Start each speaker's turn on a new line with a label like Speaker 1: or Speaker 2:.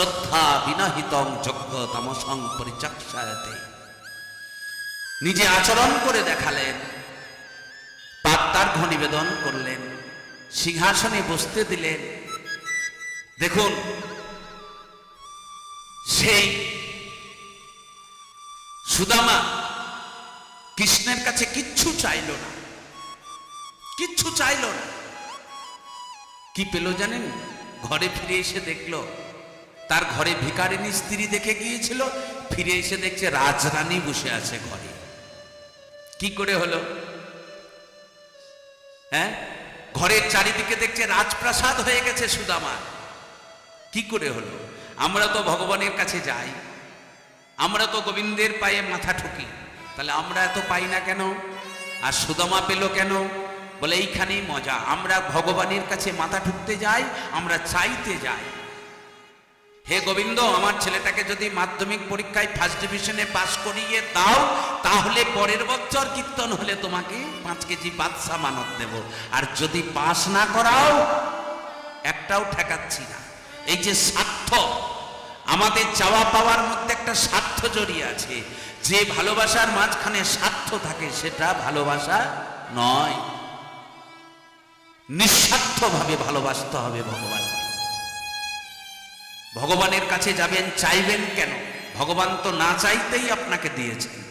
Speaker 1: শ্রদ্ধা বিনাহিতং যজ্ঞ তামসং পরিচক্ষায়তে। নিজে আচরণ করে দেখালেন পাত্তার্ঘ নিবেদন করলেন, সিংহাসনে বসতে দিলেন। দেখুন, সেই সুদামা কৃষ্ণের কাছে কিচ্ছু চাইল না, কিচ্ছু চাইল না। কি পেল জানেন? ঘরে ফিরে এসে দেখল তার ঘরে ভিকারিনী স্ত্রী দেখে গিয়েছিল, ফিরে এসে দেখছে রাজরানী বসে আছে ঘরে। কি করে হলো? হ্যাঁ? ঘরের চারিদিকে দেখছে রাজপ্রাসাদ হয়ে গেছে সুদামার কি করে হলো? আমরা তো ভগবানের কাছে যাই। আমরা তো গোবিন্দের পায়ে মাথা ঠুকি। তাহলে আমরা এত পাই না কেন? আর সুদামা পেল কেন? বলে, এইখানেই মজা। আমরা ভগবানের কাছে মাথা ঠুকতে যাই, আমরা চাইতে যাই। হে গোবিন্দ, আমার ছেলেটাকে যদি মাধ্যমিক পরীক্ষায় ফার্স্ট ডিভিশনে পাশ করিয়ে দাও, তাহলে পরের বছর কীর্তন হলে তোমাকে পাঁচ কেজি বাদশা মানত দেব। আর যদি পাশ না করাও, একটাও ঠেকাচ্ছি না। এই যে স্বার্থ, আমাদের চাওয়া পাওয়ার মধ্যে একটা স্বার্থ জড়িয়ে আছে। যে ভালোবাসার মাঝখানে স্বার্থ থাকে, সেটা ভালোবাসা নয়। নিঃস্বার্থভাবে ভালোবাসতে হবে ভগবান ভগবানের কাছে যাবেন চাইবেন কেন? ভগবান তো না চাইতেই আপনাকে দিয়েছেন।